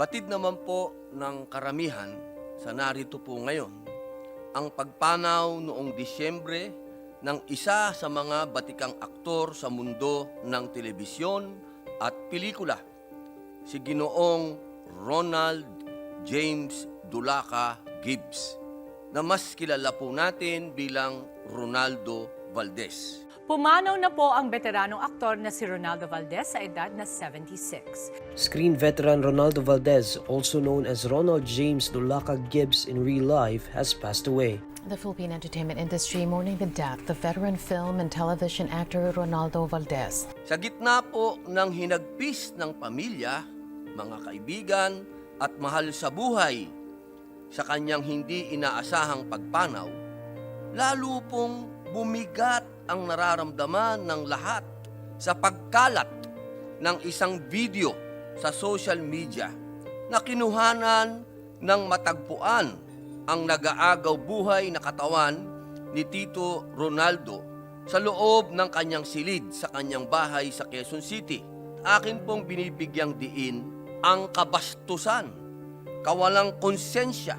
Batid naman po ng karamihan sa narito po ngayon ang pagpanaw noong Disyembre ng isa sa mga batikang aktor sa mundo ng telebisyon at pelikula, si Ginoong Ronald James Dulaca Gibbs, na mas kilala po natin bilang Ronaldo Valdez. Pumanaw na po ang veteranong aktor na si Ronaldo Valdez sa edad na 76. Screen veteran Ronaldo Valdez, also known as Ronald James Dulaca Gibbs in real life, has passed away. The Philippine entertainment industry mourning the death of veteran film and television actor Ronaldo Valdez. Sa gitna po ng hinagpis ng pamilya, mga kaibigan at mahal sa buhay sa kanyang hindi inaasahang pagpanaw, lalo pong bumigat ang nararamdaman ng lahat sa pagkalat ng isang video sa social media na kinuhanan ng matagpuan ang nagaagaw buhay na katawan ni Tito Ronaldo sa loob ng kanyang silid sa kanyang bahay sa Quezon City. Akin pong binibigyang diin ang kabastusan, kawalang konsensya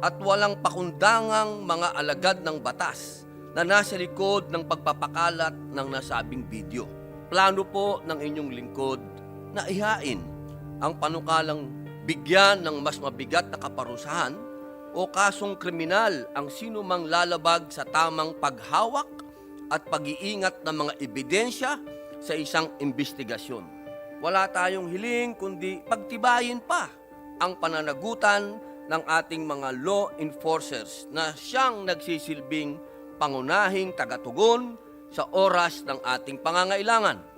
at walang pakundangang mga alagad ng batas na nasa likod ng pagpapakalat ng nasabing video. Plano po ng inyong lingkod na ihain ang panukalang bigyan ng mas mabigat na kaparusahan o kasong kriminal ang sino mang lalabag sa tamang paghawak at pag-iingat ng mga ebidensya sa isang investigasyon. Wala tayong hiling kundi pagtibayin pa ang pananagutan ng ating mga law enforcers na siyang nagsisilbing pangunahing tagatugon sa oras ng ating pangangailangan.